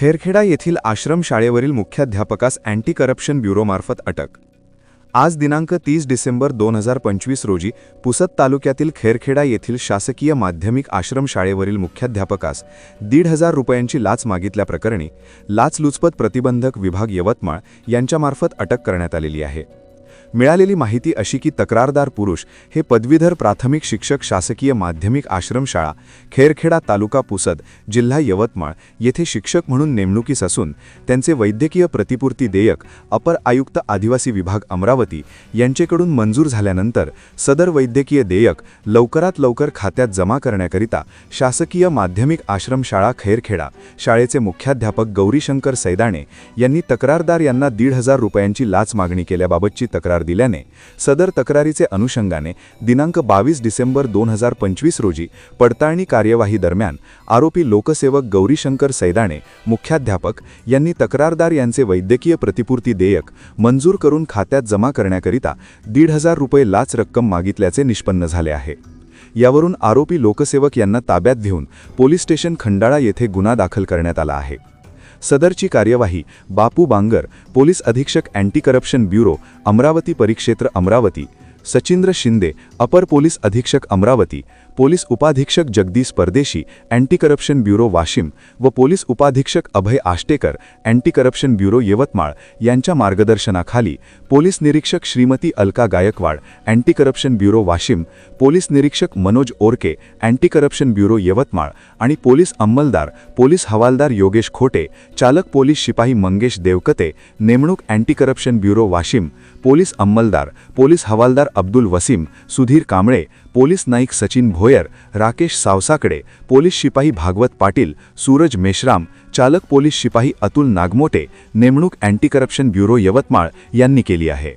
खेरखेडा येथील आश्रम शाळेवरील मुख्याध्यापकास anti corruption ब्युरोमार्फत अटक. आज दिनांक तीस डिसेंबर दोन हजार पंचवीस रोजी पुसद तालुक्यातील खेरखेडा येथील शासकीय माध्यमिक आश्रम शाळेवरील मुख्याध्यापकास दीड हजार रुपयांची लाच मागितल्याप्रकरणी लाचलुचपत प्रतिबंधक विभाग यवतमाळ यांच्यामार्फत अटक करण्यात आलेली आहे. मिळालेली माहिती अशी की तक्रारदार पुरुष हे पदवीधर प्राथमिक शिक्षक शासकीय माध्यमिक आश्रमशाळा खेरखेडा तालुका पुसद जिल्हा यवतमाळ येथे शिक्षक म्हणून नेमणुकीस असून त्यांचे वैद्यकीय प्रतिपूर्ती देयक अपर आयुक्त आदिवासी विभाग अमरावती यांचेकडून मंजूर झाल्यानंतर सदर वैद्यकीय देयक लवकरात लवकर खात्यात जमा करण्याकरिता शासकीय माध्यमिक आश्रमशाळा खैरखेडा शाळेचे मुख्याध्यापक गौरीशंकर सैदाणे यांनी तक्रारदार यांना दीड हजार रुपयांची लाच मागणी केल्याबाबतची तक्रार दिल्याने सदर तक्रारीचे अनुषंगाने दिनांक बावीस डिसेंबर दोन हजार पंचवीस रोजी पडताळणी कार्यवाही दरम्यान आरोपी लोकसेवक गौरीशंकर सैदाणे मुख्याध्यापक यांनी तक्रारदार यांचे वैद्यकीय प्रतिपूर्ती देयक मंजूर करून खात्यात जमा करण्याकरिता दीड हजार रुपये लाच रक्कम मागितल्याचे निष्पन्न झाले आहे. यावरून आरोपी लोकसेवक यांना ताब्यात घेऊन पोलीस स्टेशन खंडाळा येथे गुन्हा दाखल करण्यात आला आहे. सदरची कार्यवाही बापू बांगर पोलीस अधीक्षक अँटी करप्शन ब्युरो अमरावती परिक्षेत्र अमरावती सचिंद्र शिंदे अपर पोलीस अधीक्षक अमरावती पोलीस उपाधीक्षक जगदीश परदेशी अँटी करप्शन ब्युरो वाशिम व पोलीस उपाधीक्षक Abhay Ashtekar anti corruption bureau Yavatmal यांच्या मार्गदर्शनाखाली पोलीस निरीक्षक Shrimati Alka Gaikwad anti corruption bureau Washim police निरीक्षक Manoj Orke anti corruption bureau Yavatmal आणि पोलीस अंमलदार पोलीस हवालदार योगेश खोटे चालक पोलीस शिपाई मंगेश देवकते नेमणूक anti corruption bureau Washim police अंमलदार police हवालदार अब्दुल वसीम सुधीर कांबळे पोलीस नाईक सचिन भोयर राकेश सावसाकडे पोलीस शिपाई भागवत पाटील सूरज मेश्राम चालक पोलीस शिपाई अतुल नागमोटे नेमणूक अँटी करप्शन ब्युरो यवतमाळ यांनी केली आहे.